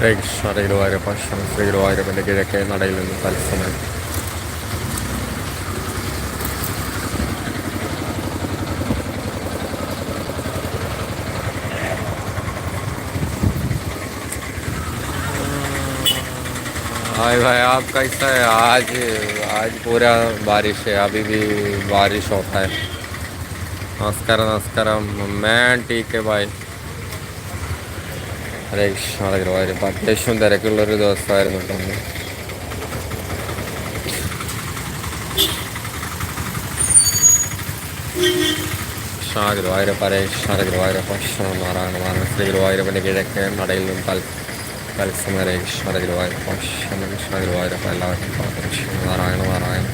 കൃഷ്ണ ഗുരുവായൂരപ്പ ശ്രീ ഗുരുവായൂരപ്പന്റെ കിഴക്കേ നടയിൽ നിന്ന് തത്സമയം हाय भाई आप कैसा है आज आज पूरा बारिश है अभी भी बारिश होता है നമസ്കാരം നമസ്കാരം മാൻ ടി കെ ബായ് ഹരേ കൃഷ്ണ ഹരേ ഗുരുവായൂരപ്പ അത്യാവശ്യം തിരക്കുള്ളൊരു ദിവസമായിരുന്നു കേട്ടോ ഇന്ന്. കൃഷ്ണ ഗുരുവായൂരപ്പ ഹരേ കൃഷ്ണ ഹരേ ഗുരുവായൂരപ്പ കൃഷ്ണ നാരായണ നാരായണ ശ്രീ ഗുരുവായൂരപ്പൻ്റെ കിഴക്കേ നടയിൽ നിന്നും കൃഷ്ണ ഹരേ ഗുരുവായൂരപ്പ കൃഷ്ണ ഗുരുവായൂരപ്പ എല്ലാവർക്കും നാരായണ നാരായണ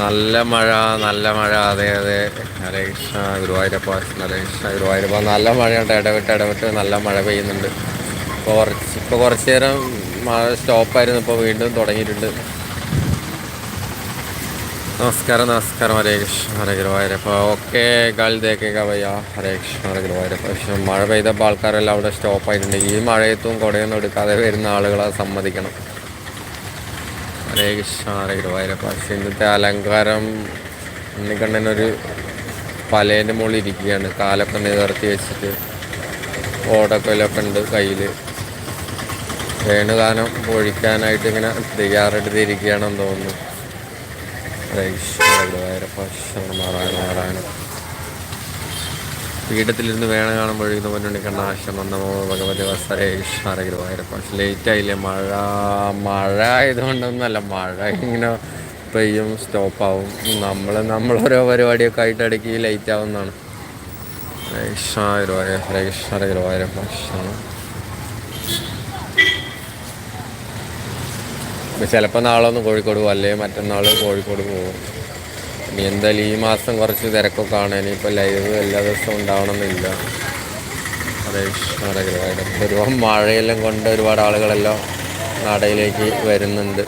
നല്ല മഴ നല്ല മഴ. അതെ അതെ. ഹരേ കൃഷ്ണ ഗുരുവായൂരപ്പ ഹരേ കൃഷ്ണ ഗുരുവായൂരപ്പ. നല്ല മഴയുണ്ട്. ഇടവിട്ട് ഇടവിട്ട് നല്ല മഴ പെയ്യുന്നുണ്ട്. ഇപ്പോൾ കുറച്ച് ഇപ്പോൾ കുറച്ച് നേരം മഴ സ്റ്റോപ്പായിരുന്നു ഇപ്പോൾ വീണ്ടും തുടങ്ങിയിട്ടുണ്ട്. നമസ്കാരം നമസ്കാരം. ഹരേ കൃഷ്ണ ഹരേ ഗുരുവായൂരപ്പ. ഓക്കെ കാൽ ദേക്കേക്ക വയ്യ ഹരേ കൃഷ്ണ ഹരേ ഗുരുവായൂരപ്പ. പക്ഷെ മഴ പെയ്തപ്പോൾ ആൾക്കാരെല്ലാം അവിടെ സ്റ്റോപ്പായിട്ടുണ്ട് ഈ മഴയത്തും കുടയൊന്നും എടുക്കാതെ വരുന്ന ആളുകളെ സമ്മതിക്കണം. ഹരേ കൃഷ്ണ ഹരേ ഗുരുവായൂരപ്പ. പക്ഷെ ഇന്നത്തെ അലങ്കാരം ഉണ്ണിക്കണ്ണനൊരു പലേന്റെ മുകളിൽ ഇരിക്കുകയാണ്. കാലൊക്കെ നിവർത്തി വെച്ചിട്ട് ഓടക്കൊലൊക്കെ ഉണ്ട് കയ്യിൽ വേണുഗാനം പൊഴിക്കാനായിട്ട് ഇങ്ങനെ തയ്യാറെടുത്തിരിക്കുകയാണെന്ന് തോന്നുന്നു ഹരേ കൃഷ്ണ ഹരേ ഗുരുവായൂരപ്പ കൃഷ്ണ നാരായണ നാരായണ പീഠത്തിലിരുന്ന് വേണ കാണാൻ പൊഴിയുന്ന പൊന്നുണ്ണി കണ്ണ ആശ്രമം നമോ ഭഗവതി ഗുരുവായൂരപ്പ. പക്ഷെ ലേറ്റ് ആയില്ലേ? മഴ മഴ ആയതുകൊണ്ടൊന്നുമല്ല. മഴ ഇങ്ങനെ പെയ്യും സ്റ്റോപ്പാവും നമ്മൾ നമ്മളോരോ പരിപാടിയൊക്കെ ആയിട്ട് ഇടയ്ക്ക് ലേറ്റ് ആവുന്നതാണ്. ഹരേ കൃഷ്ണ ഗുരുവായൂർ ഹരേ കൃഷ്ണ ഹരേ ഗുരുവായൂരപ്പ കൃഷ്ണ ഇപ്പം ചിലപ്പോൾ നാളൊന്ന് കോഴിക്കോട് പോകും അല്ലെങ്കിൽ മറ്റന്നാൾ കോഴിക്കോട് പോകും ഇനി എന്തായാലും ഈ മാസം കുറച്ച് തിരക്കൊക്കെ ആണ്. ഇനിയിപ്പോൾ ലൈവ് എല്ലാ ദിവസവും ഉണ്ടാവണമെന്നില്ല. ഗുരുവായൂരപ്പ ഒരുപാട് മഴയെല്ലാം കൊണ്ട് ഒരുപാട് ആളുകളെല്ലാം നടയിലേക്ക് വരുന്നുണ്ട്.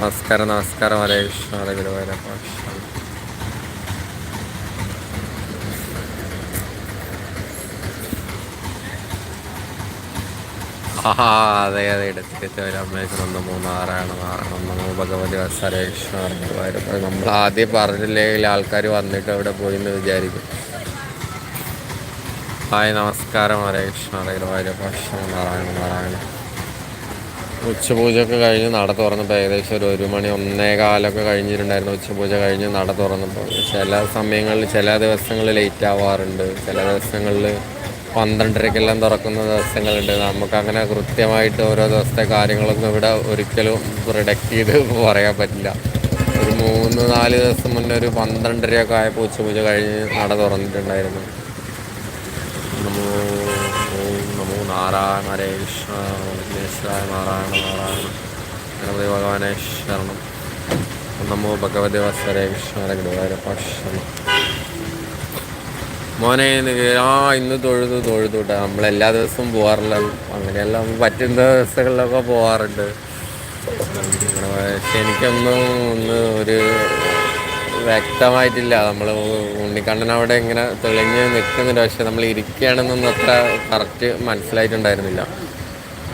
നമസ്കാരം നമസ്കാരം. ഹരേ കൃഷ്ണ ഹരേ ഗുരുവായൂരപ്പ കൃഷ്ണ ആ അതെ അതെ എടുത്തിട്ട് മൂന്നാറാണ് നമോ ഭഗവതി കൃഷ്ണ നമ്മൾ ആദ്യം പറഞ്ഞില്ലെങ്കിൽ ആൾക്കാർ വന്നിട്ട് അവിടെ പോയി എന്ന് വിചാരിക്കും. ഹായ് നമസ്കാരം. ഹരേ കൃഷ്ണ. ഹരേ ഗുരുവായൂരപ്പ കൃഷ്ണ നാരായണ നാരായണ ഉച്ചപൂജയൊക്കെ കഴിഞ്ഞ് നട തുറന്നപ്പോൾ ഏകദേശം ഒരു ഒരു മണി ഒന്നേ കാലമൊക്കെ കഴിഞ്ഞിട്ടുണ്ടായിരുന്നു. ഉച്ചപൂജ കഴിഞ്ഞ് നട തുറന്നപ്പോൾ. ചില സമയങ്ങളിൽ ചില ദിവസങ്ങളിൽ ലേറ്റ് ആവാറുണ്ട്. ചില ദിവസങ്ങളിൽ പന്ത്രണ്ടരക്കെല്ലാം തുറക്കുന്ന ദിവസങ്ങളുണ്ട്. നമുക്കങ്ങനെ കൃത്യമായിട്ട് ഓരോ ദിവസത്തെ കാര്യങ്ങളൊന്നും ഇവിടെ ഒരിക്കലും പ്രൊഡക്റ്റ് ചെയ്ത് പറയാൻ പറ്റില്ല. ഒരു മൂന്ന് നാല് ദിവസം മുന്നേ ഒരു പന്ത്രണ്ടരയൊക്കെ ആയപ്പോൾ ഉച്ചപൂജ കഴിഞ്ഞ് നട തുറന്നിട്ടുണ്ടായിരുന്നു. നമോ ഓം ഭഗവതി വസ്വരേ കൃഷ്ണ ഗുരുവായൂരപ്പ മോനെ ആ ഇന്ന് തൊഴുതു തൊഴുതു കേട്ടോ നമ്മളെല്ലാ ദിവസവും പോകാറില്ല നമുക്ക് പറ്റുന്ന ദിവസങ്ങളിലൊക്കെ പോകാറുണ്ട് പക്ഷെ എനിക്കൊന്നും ഒന്ന് ഒരു വ്യക്തമായിട്ടില്ല. നമ്മൾ ഉണ്ണിക്കണ്ണൻ അവിടെ ഇങ്ങനെ തെളിഞ്ഞ് നിൽക്കുന്നുണ്ട്. പക്ഷെ നമ്മൾ ഇരിക്കുകയാണെന്നൊന്നും അത്ര കറക്റ്റ് മനസ്സിലായിട്ടുണ്ടായിരുന്നില്ല.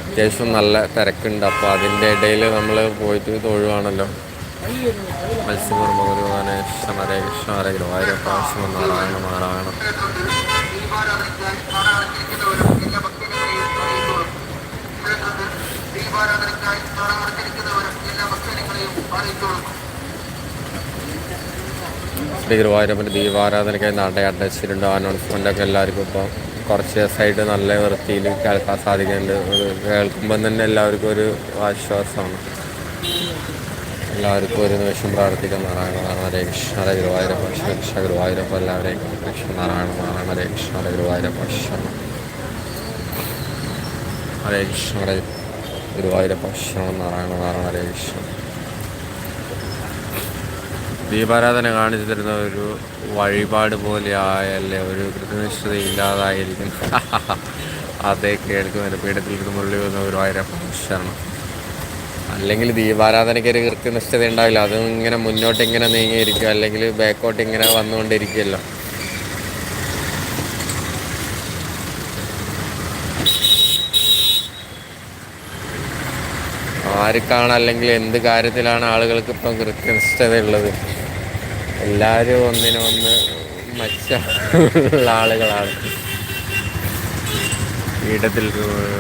അത്യാവശ്യം നല്ല തിരക്കുണ്ട്. അപ്പോൾ അതിന്റെ ഇടയിൽ നമ്മൾ പോയിട്ട് തൊഴുവാണല്ലോ. മത്സ്യകുർമ്മ ഗുരുവാനെ ഹരേ കൃഷ്ണ ഹരേ ഗുരുവായൂരപ്പ ശിവ നാരായണ നാരായണ ശ്രീ ഗുരുവായൂരപ്പന്റെ ദീപാരാധനയ്ക്കായി നട അടച്ചിട്ടുണ്ട്. അനൗൺസ്മെന്റ് ഒക്കെ എല്ലാവർക്കും ഇപ്പോൾ കുറച്ച് ദിവസമായിട്ട് നല്ല വൃത്തിയിൽ കേൾക്കാൻ സാധിക്കുന്നുണ്ട്. കേൾക്കുമ്പം തന്നെ എല്ലാവർക്കും ഒരു ആശ്വാസമാണ്. എല്ലാവർക്കും ഒരു നിമിഷം പ്രാർത്ഥിക്കാം. നാരായണ നാരായണ കൃഷ്ണ ഹരേ ഗുരുവായൂരപ്പ കൃഷ്ണ ഗുരുവായൂരപ്പ എല്ലാവരെയും കൃഷ്ണ നാരായണ നാരായണ ഹരേ കൃഷ്ണ ഹരേ ഗുരുവായൂരപ്പ കൃഷ്ണ ഹരേ കൃഷ്ണ ഹരേ ഗുരുവായൂരപ്പ കൃഷ്ണ നാരായണ നാരായണ ഹരേ കൃഷ്ണ. ദീപാരാധന കാണിച്ചു തരുന്ന ഒരു വഴിപാട് പോലെ ആയല്ലേ ഒരു കൃത്യനിഷ്ഠത ഇല്ലാതായിരിക്കും അതേ കേൾക്കുന്ന പീഠത്തിൽ നിന്ന് മുള്ളി വന്ന ഒരു ആയിരം ശരണം. അല്ലെങ്കിൽ ദീപാരാധനയ്ക്ക് ഒരു കൃത്യനിഷ്ഠത ഉണ്ടാവില്ല. അതും ഇങ്ങനെ മുന്നോട്ട് ഇങ്ങനെ നീങ്ങിയിരിക്കും. അല്ലെങ്കിൽ ബാക്കോട്ട് ഇങ്ങനെ വന്നുകൊണ്ടിരിക്കുമല്ലോ ആർക്കാണ് അല്ലെങ്കിൽ എന്ത് കാര്യത്തിലാണ് ആളുകൾക്ക് ഇപ്പം കൃത്യനിഷ്ഠതയുള്ളത്? എല്ലാവരും ഒന്നിനൊന്ന് മച്ച ആളുകളാണ്. പീഠത്തിൽ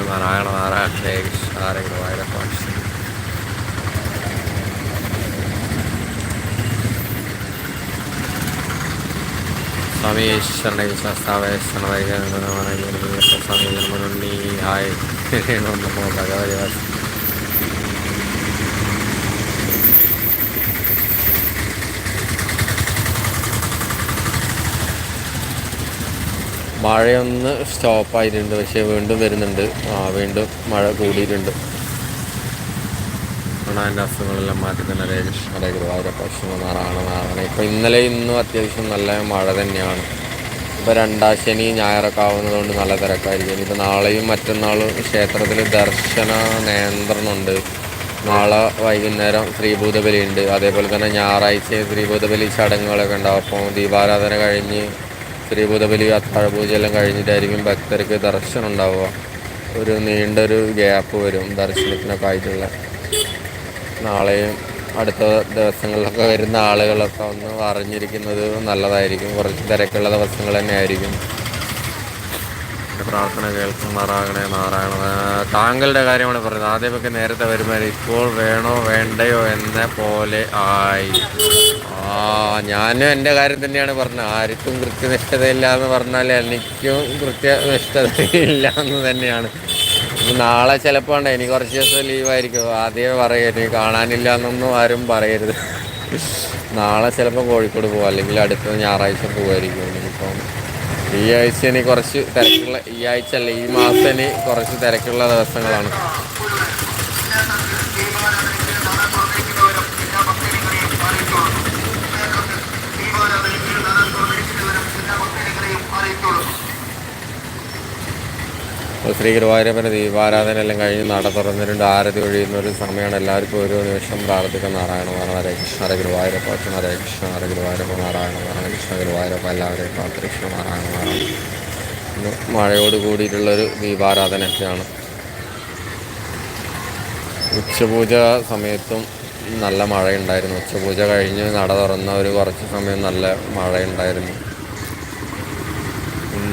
നാരായണ നാരായണ കൃഷ്ണ വായരപ്പാക്ഷ സ്വാമി ഈശ്വരനെ ശാസ്താവേ സ്വാമി ജന്മനുണ്ണി ഹായ്. നമോ ഭഗവതി മഴയൊന്ന് സ്റ്റോപ്പായിട്ടുണ്ട്. പക്ഷേ വീണ്ടും വരുന്നുണ്ട്. ആ വീണ്ടും മഴ കൂടിയിട്ടുണ്ട്. കാണാന്റെ അസുഖങ്ങളെല്ലാം മാറ്റി തന്നെ ഹരേ കൃഷ്ണ ഹരേ ഗുരുവായൂരപ്പ നാറാണ് നാറാണ് ഇപ്പോൾ ഇന്നലെ ഇന്നും അത്യാവശ്യം നല്ല മഴ തന്നെയാണ്. ഇപ്പോൾ രണ്ടാം ശനി ഞായറൊക്കെ ആവുന്നതുകൊണ്ട് നല്ല തിരക്കായിരിക്കും. ഇനിയിപ്പോൾ നാളെയും മറ്റന്നാളും ക്ഷേത്രത്തിൽ ദർശന നിയന്ത്രണമുണ്ട് നാളെ വൈകുന്നേരം ശ്രീഭൂതബലി ഉണ്ട് അതേപോലെ തന്നെ ഞായറാഴ്ച ശ്രീഭൂതബലി ചടങ്ങുകളൊക്കെ ഉണ്ടാവും. അപ്പോൾ ദീപാരാധന കഴിഞ്ഞ് ശ്രീഭൂതബലി അത്താഴപൂജ എല്ലാം കഴിഞ്ഞിട്ടായിരിക്കും ഭക്തർക്ക് ദർശനം ഉണ്ടാവുക. ഒരു നീണ്ടൊരു ഗ്യാപ്പ് വരും ദർശനത്തിനൊക്കെ ആയിട്ടുള്ള. നാളെയും അടുത്ത ദിവസങ്ങളിലൊക്കെ വരുന്ന ആളുകളൊക്കെ ഒന്ന് അറിഞ്ഞിരിക്കുന്നത് നല്ലതായിരിക്കും. കുറച്ച് തിരക്കുള്ള ദിവസങ്ങൾ തന്നെ ആയിരിക്കും പ്രാർത്ഥന കേൾക്കുമാറാകണേ നാരായണ. താങ്കളുടെ കാര്യമാണ് പറയുന്നത് ആദ്യമൊക്കെ നേരത്തെ വരുമ്പോൾ ഇപ്പോൾ വേണോ വേണ്ടയോ എന്ന പോലെ ആയി. ആ ഞാനും എന്റെ കാര്യം തന്നെയാണ് പറഞ്ഞത്. ആർക്കും കൃത്യനിഷ്ഠതയില്ല എന്ന് പറഞ്ഞാൽ എനിക്കും കൃത്യനിഷ്ഠതയില്ല എന്ന് തന്നെയാണ്. നാളെ ചിലപ്പോൾ ഉണ്ട് എനിക്ക് കുറച്ച് ദിവസം ലീവായിരിക്കും ആദ്യമേ പറയരുത് കാണാനില്ല എന്നൊന്നും ആരും പറയരുത്. നാളെ ചിലപ്പോൾ കോഴിക്കോട് പോകാം അല്ലെങ്കിൽ അടുത്ത ഞായറാഴ്ച പോകുമായിരിക്കും ഇനിയിപ്പം ഈ ആഴ്ച ഇനി കുറച്ച് തിരക്കുള്ള ഈ ആഴ്ച അല്ല ഈ മാസം ഇനി കുറച്ച് തിരക്കുള്ള ദിവസങ്ങളാണ്. ശ്രീ ഗുരുവായൂരപ്പന്റെ ദീപാരാധന എല്ലാം കഴിഞ്ഞ് നട തുറന്നിട്ടുണ്ട് ആരതി ഒഴിയുന്ന ഒരു സമയമാണ് എല്ലാവർക്കും ഓരോ നിമിഷം പ്രാർത്ഥിക്കുന്ന നാരായണ ഹരേ കൃഷ്ണ ഹരേ ഗുരുവായൂരപ്പ അച്ഛൻ ഹരേ കൃഷ്ണ ഹരേ ഗുരുവായൂരപ്പ നാരായണ നാരായണ കൃഷ്ണ ഗുരുവായൂരപ്പ എല്ലാവരെയും പ്രാർത്ഥികൃഷ്ണ നാരായണ നാരായണ മഴയോട് കൂടിയിട്ടുള്ളൊരു ദീപാരാധനയൊക്കെയാണ്. ഉച്ചപൂജ സമയത്തും നല്ല മഴയുണ്ടായിരുന്നു. ഉച്ചപൂജ കഴിഞ്ഞ് നട തുറന്ന ഒരു കുറച്ച് സമയം നല്ല മഴയുണ്ടായിരുന്നു.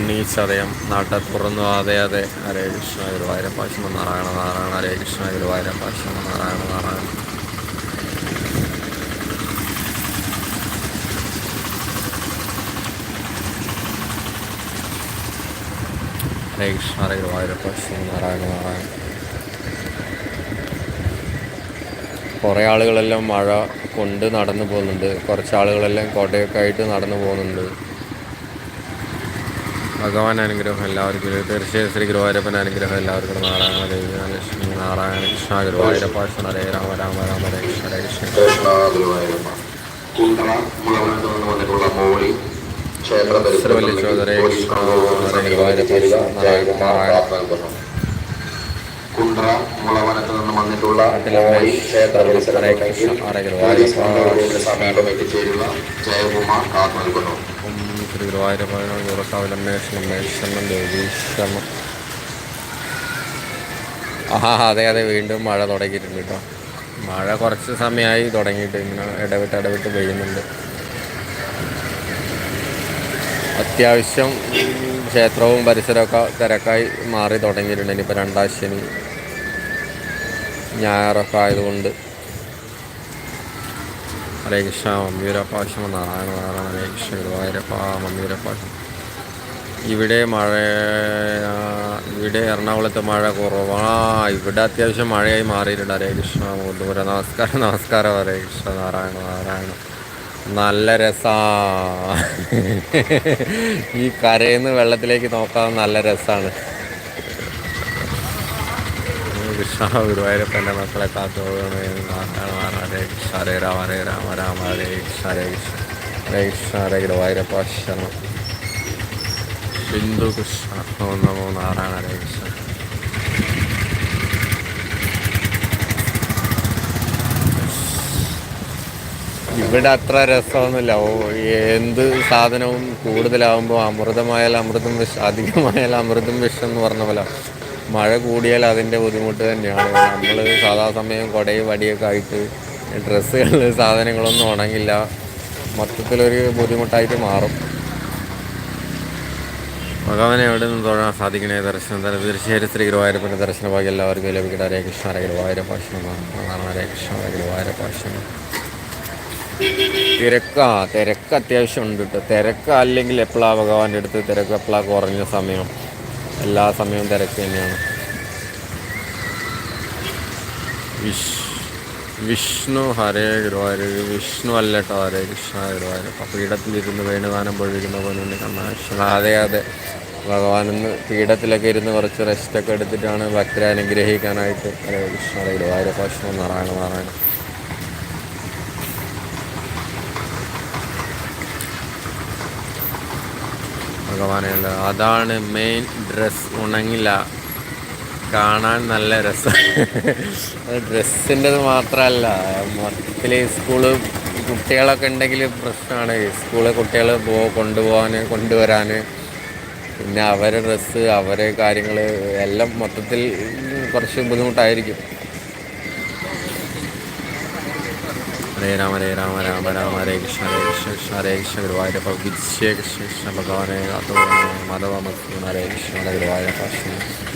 ഉണ്ണി അറിയാം നട തുറന്നു. അതെ അതെ. ഹരേ കൃഷ്ണ ഗുരുവായൂരപ്പ ശിവ നാരായണ നാരായണ ഹരേ കൃഷ്ണ ഗുരുവായൂരപ്പ ശിവ നാരായണ നാരായണ. ഹരേ കൃഷ്ണ ഹരേ ഗുരുവായൂരപ്പ ശിവ നാരായണ നാരായണ. കുറേ ആളുകളെല്ലാം മഴ കൊണ്ട് നടന്നു പോകുന്നുണ്ട്. കുറച്ച് ആളുകളെല്ലാം കോട്ടയൊക്കെ ആയിട്ട് നടന്നു പോകുന്നുണ്ട്. ഭഗവാൻ അനുഗ്രഹം എല്ലാവർക്കും തീർച്ചയായും ശ്രീ ഗുരുവായൂരപ്പൻ അനുഗ്രഹം എല്ലാവർക്കും. നാരായണ ദേവി ലക്ഷ്മി നാരായണ കൃഷ്ണ ഗുരുവായൂരപ്പ ഹരേ രാമ രാമ രാമ ഹരേ കൃഷ്ണ ഹരേ കൃഷ്ണ. കൃഷ്ണ ഗുരുവായൂരപ്പ. കുണ്ടറ മുളവനത്ത് നിന്ന് വന്നിട്ടുള്ള മോളി ക്ഷേത്ര സർവല്യ ചോദരേ കൃഷ്ണ ഗുരുവായൂരപ്പ മുളവനത്ത് നിന്ന് വന്നിട്ടുള്ള ക്ഷേത്ര സമീപം എത്തിച്ചേരുന്ന ജയകുമാർ കാത്തു നിൽക്കുന്നു ഓം ശ്രീ ഗുരുവായൂരപ്പ ഗുരുക്കാവിലമ്മേഷണം മേഷണം ദേവീശ്രമം ആ അതെ അതെ വീണ്ടും മഴ തുടങ്ങിയിട്ടുണ്ട് കേട്ടോ. മഴ കുറച്ച് സമയമായി തുടങ്ങിയിട്ട് ഇങ്ങനെ ഇടവിട്ട് ഇടവിട്ട് പെയ്യുന്നുണ്ട്. അത്യാവശ്യം ക്ഷേത്രവും പരിസരമൊക്കെ തിരക്കായി മാറി തുടങ്ങിയിട്ടുണ്ട്. ഇനിയിപ്പോൾ രണ്ടാം ശനി ഞായറൊക്കെ ആയതുകൊണ്ട് ഹരേ കൃഷ്ണ മമ്മിയൂരപ്പ നാരായണ നാരായണ ഹരേ കൃഷ്ണ ഗുരുവായൂരപ്പ മമ്മിയൂരപ്പ ഇവിടെ മഴ ഇവിടെ എറണാകുളത്ത് മഴ കുറവാണ് ഇവിടെ അത്യാവശ്യം മഴയായി മാറിയിട്ടുണ്ട്. ഹരേ കൃഷ്ണ മുതൂര നമസ്കാരം നമസ്കാരം. ഹരേ കൃഷ്ണ നാരായണ നാരായണ. നല്ല രസാ. ഈ കരയിൽ നിന്ന് വെള്ളത്തിലേക്ക് നോക്കാൻ നല്ല രസമാണ് കൃഷ്ണ ഗുരുവായൂരപ്പന്റെ മക്കളെ നാരായണ ഹരേ കൃഷ്ണ ഹരേ രാമ ഹരേ രാമ രാമ ഹരേ കൃഷ്ണ ഹരേ ഗുരുവായൂരപ്പ ശരണം ബിന്ദു കൃഷ്ണ ഓം നമോ നാരായണ ഹരേ കൃഷ്ണ ഇവിടെ അത്ര രസമൊന്നുമില്ല. ഓ എന്ത് സാധനവും കൂടുതലാവുമ്പോൾ അമൃതമായാൽ അമൃതം വിഷം അധികമായാൽ അമൃതം വിഷം എന്ന് പറഞ്ഞ പോലെ. മഴ കൂടിയാൽ അതിന്റെ ബുദ്ധിമുട്ട് തന്നെയാണ്. നമ്മൾ സാധാ സമയം കുടയും വടിയൊക്കെ ആയിട്ട് ഡ്രസ്സുകൾ സാധനങ്ങളൊന്നും ഉണങ്ങില്ല. മൊത്തത്തിലൊരു ബുദ്ധിമുട്ടായിട്ട് മാറും. ഭഗവാനെ എവിടെ നിന്ന് തൊഴാൻ സാധിക്കണേ? ദർശനം തന്നെ തീർച്ചയായും ശ്രീ ഗുരുവായൂരപ്പന്റെ ദർശന ഭാഗ്യം എല്ലാവർക്കും ലഭിക്കട്ടെ ഹരേ കൃഷ്ണ ഹരേ ഗുരുവായൂരപ്പ. ശരണം ഹരേ കൃഷ്ണ ഹരേ ഗുരുവായൂര ഭാഷണം തിരക്ക. തിരക്ക് അത്യാവശ്യം ഉണ്ട് കേട്ടോ. തിരക്ക് അല്ലെങ്കിൽ എപ്പോഴാണ് ഭഗവാന്റെ അടുത്ത് തിരക്ക്? എപ്പോഴാണ് കുറഞ്ഞ സമയം? എല്ലാ സമയവും തിരക്ക് തന്നെയാണ്. വിഷ് വിഷ്ണു ഹരേ ഗുരുവായൂർ വിഷ്ണു അല്ല കേട്ടോ ഹരേ കൃഷ്ണ ഗുരുവായൂർ അപ്പം പീഠത്തിലിരുന്ന് വേണുഗാനം പൊഴിക്കുന്ന പോലെ തന്നെ കണ്ണാക്ഷണ അതെ അതെ. ഭഗവാനെന്ന് പീഠത്തിലൊക്കെ ഇരുന്ന് കുറച്ച് റെസ്റ്റൊക്കെ എടുത്തിട്ടാണ് ഭക്തരെ അനുഗ്രഹിക്കാനായിട്ട് ഹരേ കൃഷ്ണ ഗുരുവായൂർ പാശ്വം നാരായണ നാരായണ ഭഗവാനെയല്ല. അതാണ് മെയിൻ ഡ്രസ് ഉണങ്ങില്ല. കാണാൻ നല്ല രസം. ഡ്രസ്സിന്റെത് മാത്രമല്ല മൊത്തത്തിൽ സ്കൂൾ കുട്ടികളൊക്കെ ഉണ്ടെങ്കിൽ പ്രശ്നമാണ്. സ്കൂളിൽ കുട്ടികൾ പോ കൊണ്ടുപോകാൻ കൊണ്ടുവരാൻ പിന്നെ അവരെ ഡ്രസ്സ് അവരെ കാര്യങ്ങൾ എല്ലാം മൊത്തത്തിൽ കുറച്ച് ബുദ്ധിമുട്ടായിരിക്കും. ഹരേ രാമ ഹരേ രാമ രാമ രാമ ഹരേ കൃഷ്ണ ഹരേ കൃഷ്ണ കൃഷ്ണ ഹരേ കൃഷ്ണ ഗുരുവായൂരപ്പ വിജയ കൃഷ്ണ കൃഷ്ണ ഭഗവാനെ കാത്തു മാധവ മസ്തു ഹരേ കൃഷ്ണ ഗുരുവായൂരപ്പ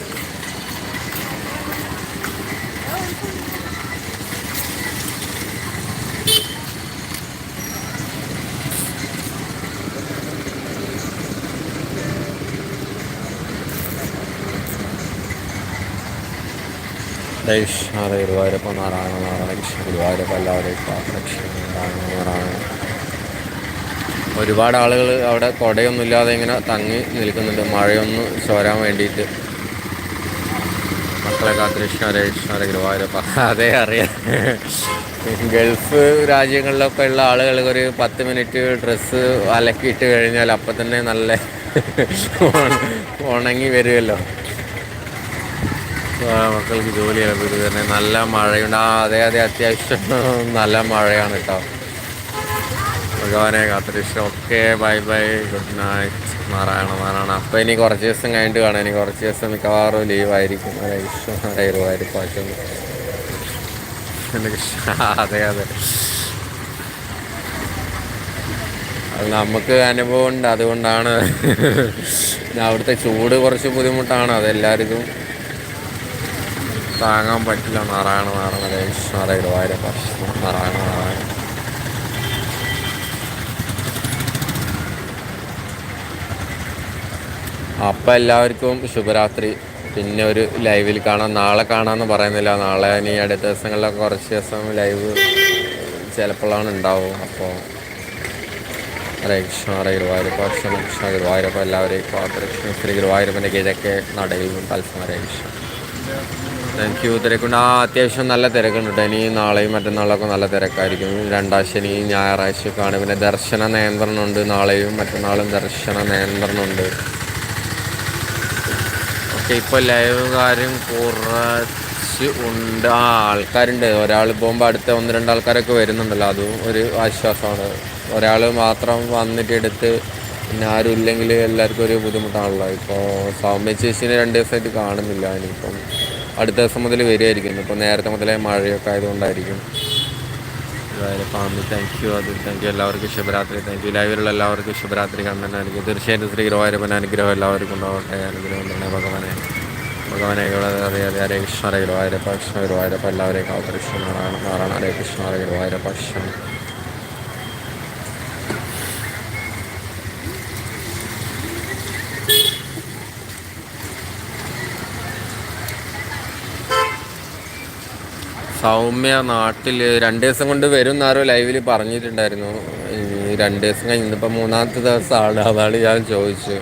കൃഷ്ണ കൃഷ്ണ ഹരേ ഗുരുവായൂരപ്പ നാരായണ നാരായണ കൃഷ്ണ ഗുരുവായൂരപ്പ എല്ലാവരെയും നാരായണ ഒരുപാട് ആളുകൾ അവിടെ കുടയൊന്നും ഇല്ലാതെ ഇങ്ങനെ തങ്ങി നിൽക്കുന്നുണ്ട്. മഴയൊന്നും ചോരാൻ വേണ്ടിയിട്ട്. മക്കളെ കൃഷ്ണ ഹരേ ഗുരുവായൂരപ്പ അതേ അറിയാം. ഗൾഫ് രാജ്യങ്ങളിലൊക്കെ ഉള്ള ആളുകൾക്ക് ഒരു പത്ത് മിനിറ്റ് ഡ്രസ്സ് അലക്കിയിട്ട് കഴിഞ്ഞാൽ അപ്പം തന്നെ നല്ല ഉണങ്ങി വരുമല്ലോ. മക്കൾക്ക് ജോലി ലഭിച്ചു തന്നെ നല്ല മഴയുണ്ട്. ആ അതെ അതെ അത്യാവശ്യം നല്ല മഴയാണ് കേട്ടോ. ഭഗവാനെ കാത്തിരിഷ്ട okay bye bye. Good night. Narayana Narayana. അപ്പം ഇനി കുറച്ച് ദിവസം കഴിഞ്ഞിട്ട് കാണാം. ഇനി കുറച്ച് ദിവസം മിക്കവാറും ലീവായിരിക്കും അതെ ഇഷ്ടം ഹരേരുവായിരിക്കും പാറ്റൊന്ന് അതെ അതെ. അത് നമുക്ക് അനുഭവമുണ്ട്. അതുകൊണ്ടാണ് അവിടുത്തെ ചൂട് കുറച്ച് ബുദ്ധിമുട്ടാണ്. അതെല്ലാവർക്കും താങ്ങാൻ പറ്റില്ല. നാരായണ നാരായണ കൃഷ്ണ ഹരേ ഗുരുവായൂരപ്പ നാരായണ നാരായണ. അപ്പം എല്ലാവർക്കും ശുഭരാത്രി. പിന്നെ ഒരു ലൈവിൽ കാണാം. നാളെ കാണാമെന്ന് പറയുന്നില്ല. നാളെ ഇനി അടുത്ത ദിവസങ്ങളിലൊക്കെ കുറച്ച് ദിവസം ലൈവ് ചിലപ്പോഴാണ് ഉണ്ടാവും. അപ്പോൾ ഹരേ കൃഷ്ണ ഹരേ ഗുരുവായൂരപ്പ കൃഷ്ണ കൃഷ്ണ ഗുരുവായൂരപ്പ എല്ലാവരെയും കാത്തുരക്ഷണ ശ്രീ ഗുരുവായൂരപ്പന്റെ കിഴക്കേ നടയിൽ തത്സം ഹരേ കൃഷ്ണ താങ്ക് യു തിരക്കുണ്ട്. ആ അത്യാവശ്യം നല്ല തിരക്കുണ്ട് കേട്ടോ. നാളെയും മറ്റന്നാളൊക്കെ നല്ല തിരക്കായിരിക്കും. രണ്ടാം ശനി ഞായറാഴ്ചയൊക്കെയാണ്. പിന്നെ ദർശന നിയന്ത്രണമുണ്ട് നാളെയും മറ്റന്നാളും ദർശന നിയന്ത്രണമുണ്ട്. ഓക്കെ ഇപ്പോൾ ലൈവ് കാര്യം കുറച്ച് ഉണ്ട്. ആ ആൾക്കാരുണ്ട്. ഒരാൾ പോകുമ്പോൾ അടുത്ത ഒന്ന് രണ്ട് ആൾക്കാരൊക്കെ വരുന്നുണ്ടല്ലോ. അതും ഒരു ആശ്വാസമാണ്. ഒരാൾ മാത്രം വന്നിട്ട് എടുത്ത് പിന്നെ ആരും ഇല്ലെങ്കിൽ എല്ലാവർക്കും ഒരു ബുദ്ധിമുട്ടാണല്ലോ. ഇപ്പോൾ സൗമ്യ ചേച്ചിനെ രണ്ട് ദിവസമായിട്ട് കാണുന്നില്ല ഇനിയിപ്പം. അടുത്ത ദിവസം മുതൽ വരികയായിരിക്കും. ഇപ്പോൾ നേരത്തെ മുതലേ മഴയൊക്കെ ആയതുകൊണ്ടായിരിക്കും. ഫാമിലി താങ്ക് യു അത് താങ്ക് യു എല്ലാവർക്കും ശുഭരാത്രി. താങ്ക് യു ലൈവിലുള്ള എല്ലാവർക്കും ശുഭരാത്രി. കണ്ണൻ അനുഗ്രഹം. തീർച്ചയായിട്ടും ശ്രീ ഗുരുവായൂരപ്പൻ അനുഗ്രഹം എല്ലാവർക്കും ഉണ്ടാവട്ടെ. അനുഗ്രഹം തന്നെ ഭഗവാനെ ഭഗവാനെ അതെ ഹരേ കൃഷ്ണ ഹരേ ഗുരുവായൂരപ്പ കൃഷ്ണ ഗുരുവായൂരപ്പ. എല്ലാവരെയും കൃഷ്ണ നാരായണ നാരായണ ഹരേ കൃഷ്ണ ഹരേ ഗുരുവായൂരപ്പ. കൃഷ്ണ സൗമ്യ നാട്ടിൽ രണ്ട് ദിവസം കൊണ്ട് വരും എന്നാരോ ലൈവിൽ പറഞ്ഞിട്ടുണ്ടായിരുന്നു. രണ്ട് ദിവസം കഴിഞ്ഞ് ഇന്നിപ്പോൾ മൂന്നാമത്തെ ദിവസമാണ് അതാണ് ഞാൻ ചോദിച്ചു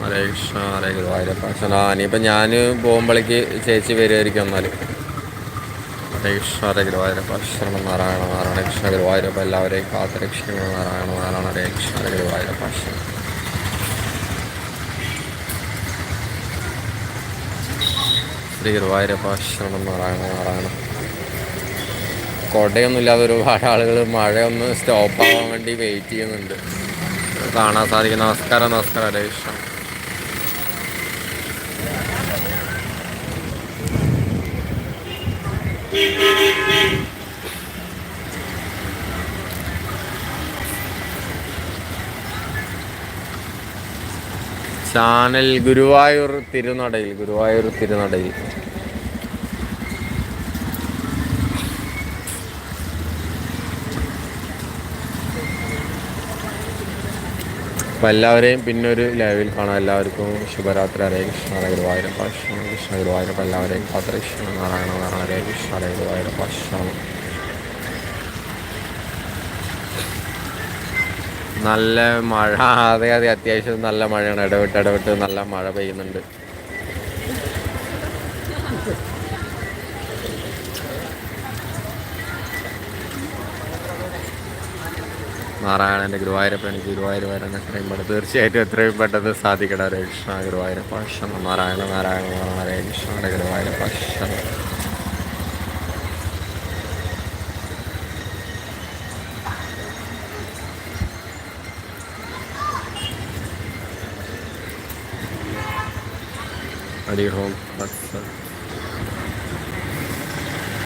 ഹരേ കൃഷ്ണ ഹരേ ഗുരുവായൂരപ്പ ആ ഇനിയിപ്പോൾ ഞാൻ പോകുമ്പോഴേക്ക് ചേച്ചി വരുമായിരിക്കും എന്നാൽ ഹരേ കൃഷ്ണ ഹരേ ഗുരുവായൂരപ്പ ശരണം നാരായണ നാരായണ കൃഷ്ണ ഗുരുവായൂരപ്പ എല്ലാവരെയും കാത്തരക്ഷിക്കുന്ന നാരായണ നാരായണ ഹരേ കൃഷ്ണ ഹരേ ഗുരുവായൂരപ്പ ശരണം ശ്രീ ഗുരുവായൂരപ്പ ശരണം നാരായണ നാരായണ. കൊടയൊന്നും ഇല്ലാതെ ഒരുപാട് ആളുകൾ മഴയൊന്ന് സ്റ്റോപ്പ് ആവാൻ വേണ്ടി വെയിറ്റ് ചെയ്യുന്നുണ്ട്. കാണാൻ സാധിക്കും. നമസ്കാരം നമസ്കാരം ഇഷ്ടം ചാനൽ ഗുരുവായൂർ തിരുനടയിൽ ഗുരുവായൂർ തിരുനടയിൽ. അപ്പോൾ എല്ലാവരെയും പിന്നെ ഒരു ലൈവിൽ കാണാം എല്ലാവർക്കും ശുഭരാത്രി. ഹരേ കൃഷ്ണ ഹരേ ഗുരുവായൂരപ്പ. കൃഷ്ണ കൃഷ്ണ ഗുരുവായൂരപ്പ എല്ലാവരെയും കാത്തകൃഷ്ണ നാരായണ നാരായണ ഹരേ കൃഷ്ണ ഹരേ ഗുരുവായൂരപ്പ. കൃഷ്ണ നല്ല മഴ. അതെ അതെ അത്യാവശ്യം നല്ല മഴയാണ്. ഇടവിട്ട് ഇടവിട്ട് നല്ല മഴ പെയ്യുന്നുണ്ട്. നാരായണന്റെ ഗുരുവായൂരപ്പ എനിക്ക് ഗുരുവായൂർ വരാൻ എത്രയും പെട്ടെന്ന്. തീർച്ചയായിട്ടും എത്രയും പെട്ടെന്ന് സാധിക്കട്ടെ. ഹരേ കൃഷ്ണ ഗുരുവായൂരപ്പ ശരണം നാരായണ നാരായണ നാരായണ ഹരേ കൃഷ്ണ ഗുരുവായൂരപ്പ ഹരി ഓം. തത്സത്